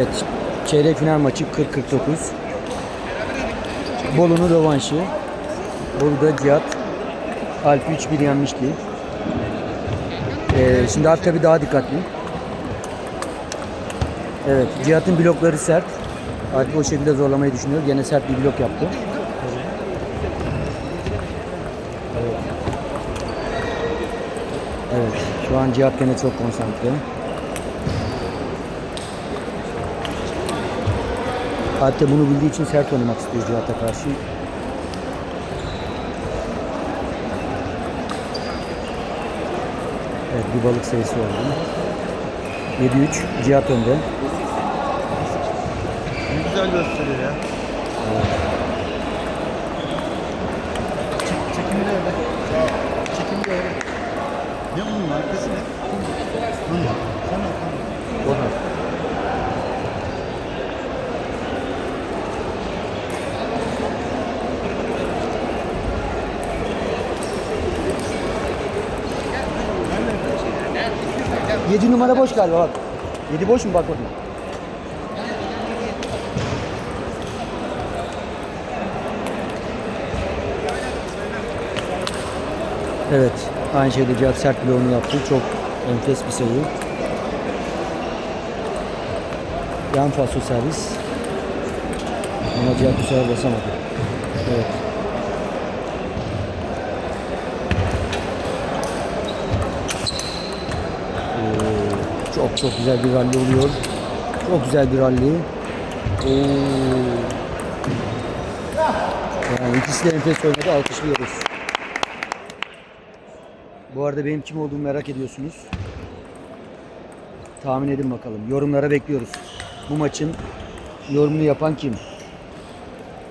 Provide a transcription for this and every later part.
Evet. Çeyrek final maçı 40-49. Bolu'nun rövanşı. Bolu'da Cihat Alp 3-1 yenmişti. Ee, şimdi Alp tabi daha dikkatli. Evet. Cihat'ın blokları sert. Alp o şekilde zorlamayı düşünüyor. Gene sert bir blok yaptı. Evet. Şu an Cihat gene çok konsantre. Alp de bunu bildiği için sert oynamak istiyor Cihat'a karşı. Evet bir balık sayısı oldu. 7-3 Cihat önde. Ne güzel gösteriyor ya. Çek, çekimi de öyle. Çekimi de öyle. Ne bunun arkası ne? Hı. 7 numara boş galiba bak. 7 boş mu bak bakayım. Evet. Aynı şeyde Cihat Sert bloğunu yaptı. Çok enfes bir sayı. Yan faso servis. Ama Cihat bu sefer basamadı. Evet. Çok çok güzel bir rally oluyor. Çok güzel bir rally. Oo. Yani ikisi de enfes oynadı. Alkışlıyoruz. Bu arada benim kim olduğumu merak ediyorsunuz. Tahmin edin bakalım. Yorumlara bekliyoruz. Bu maçın yorumunu yapan kim?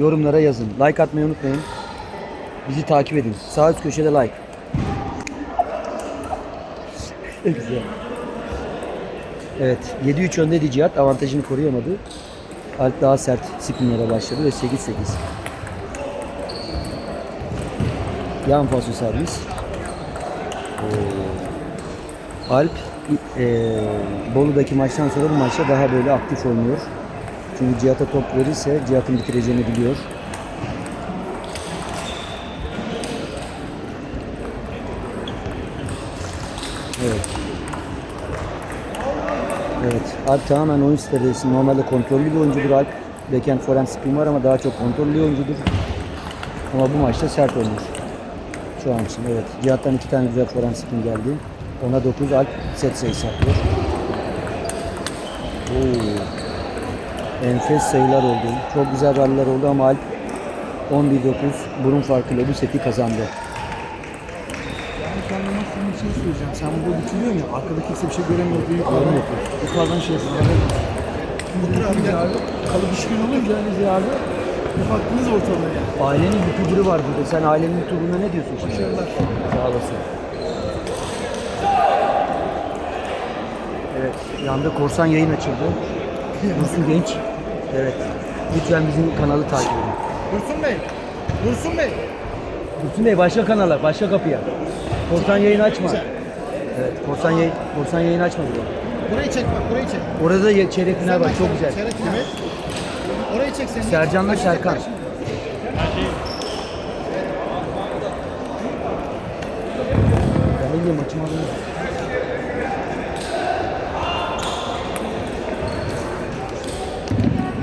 Yorumlara yazın. Like atmayı unutmayın. Bizi takip edin. Sağ üst köşede like. Güzel. Evet. 7-3 öndeydi Cihat. Avantajını koruyamadı. Alp daha sert spinlere başladı ve 8-8. Yan falso servis. Ee, Alp e, Bolu'daki maçtan sonra bu maçta daha böyle aktif oynuyor. Çünkü Cihat'a top verirse Cihat'ın bitireceğini biliyor. Evet. Evet. Alp tamamen oyun stratejisi. Normalde kontrollü bir oyuncudur Alp. Backhand forehand spin var ama daha çok kontrollü bir oyuncudur. Ama bu maçta sert oynuyor. Şu an için evet. Cihat'tan iki tane güzel forehand spin geldi. Ona 9 Alp set sayısı atıyor. Oo. Enfes sayılar oldu. Çok güzel ralliler oldu ama Alp 11-9 burun farkıyla bu seti kazandı. Yanlış anlamazsan bir şey söyleyeceğim. Sen burada bitiriyorsun ya. Arkada kimse bir şey göremiyor diye yukarıdan yapıyor. Yukarıdan şey yapıyor. Müdür abi gel. Kalı düşkün olunca hani abi kapattınız ortalığı ya. Ailenin YouTuber'ı var burada. Sen ailenin YouTuber'ına ne diyorsun şimdi? Başarılar. Sağ olasın. Evet, yanda korsan yayın açıldı. Dursun Genç. Evet. Lütfen bizim kanalı takip edin. Dursun Bey. Dursun Bey. Dursun Bey başka kanala, başka kapıya. Korsan yayın açma. Evet, korsan yayın, korsan yayın açma burada. Burayı çek bak burayı çek. Orada da çeyrek final var, çok güzel. Çeyrek final. Orayı çek sen. Sercan'la Serkan. Ben de maçım adını.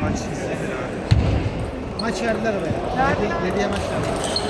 Maç izledin abi. Maç verdiler oraya. Nerede? Yediye maç verdiler.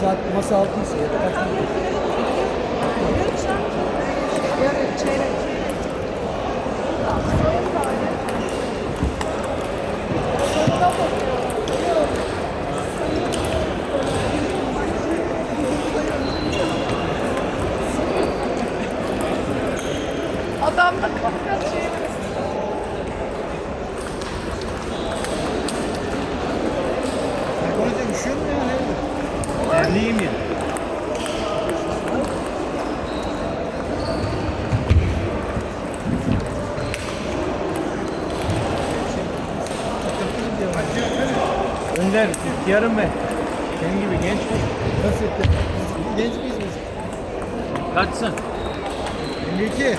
Saat masa altıysa ya da kaç. Adam da kapkaç çevirmiş. Burada üşüyor mu ya. Önder, yarın be. Senin gibi genç mi? Nasıl ettin? Genç miyiz biz? Kaçsın? 52. He? 52.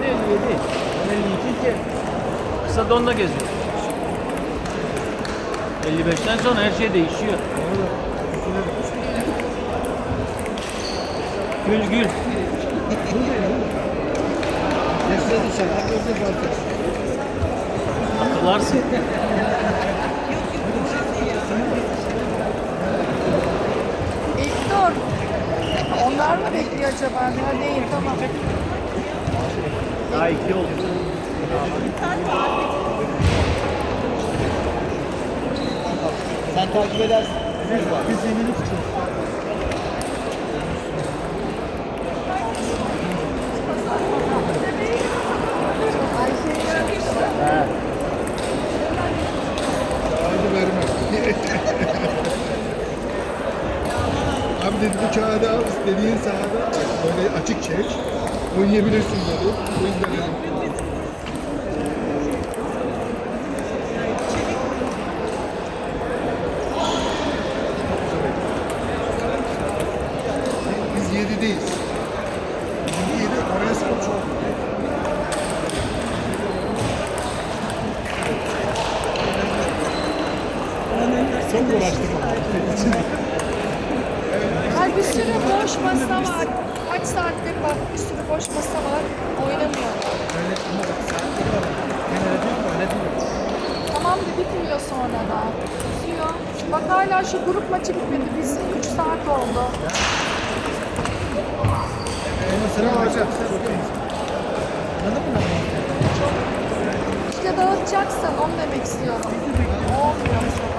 Ben 57. Ben 52 ki. Kısa donla geziyorum. 55'ten sonra her şey değişiyor. Gül gül. Hatırlarsın. İlknur. Onlar mı bekliyor acaba? Ya değil tamam. Daha iki oldu. Sen takip edersin. Biz yenilik için. Haydi verme. Abi dedi bu kağıdı al istediğin sahada böyle açık çek. Oynayabilirsin dedi. O yüzden dedim. Biz 7'deyiz. Bizim 7 oraya spor çok. Çok uğraştık. Ay bir sürü boş masa var. Kaç saattir bak bir sürü boş masa var. Oynamıyor. Tamam da bitmiyor sonra da. Bitiyor. Bak hala şu grup maçı bitmedi. Biz 3 saat oldu. Sıra olacak. Anladın mı? İşte dağıtacaksın onu demek istiyorum. Olmuyor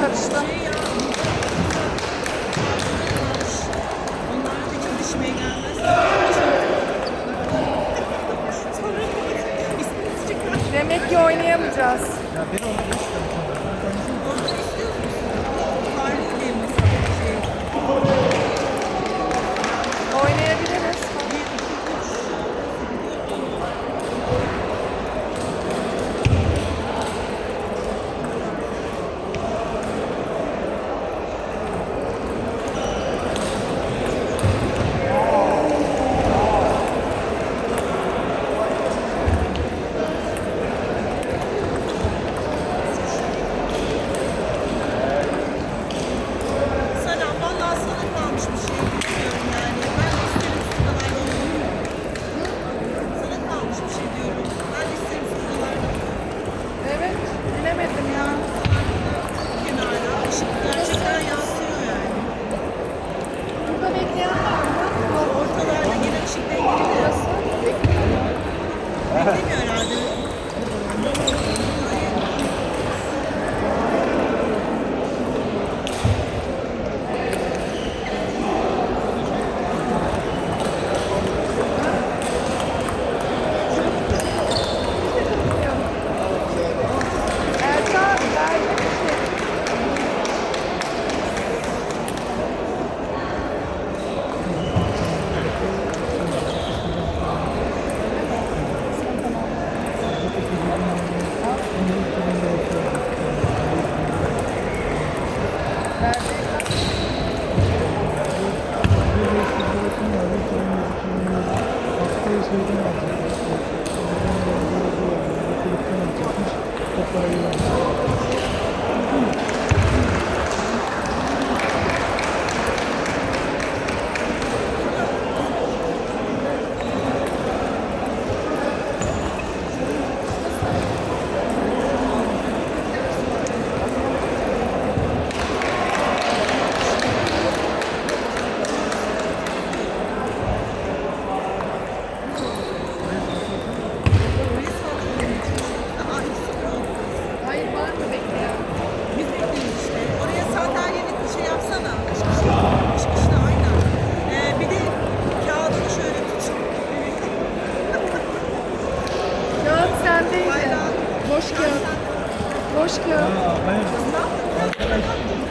karıştı. Demek ki oynayamayacağız.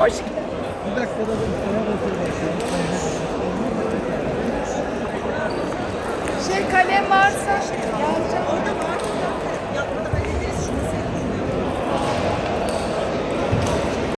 Kağıt. Bir dakikada da sana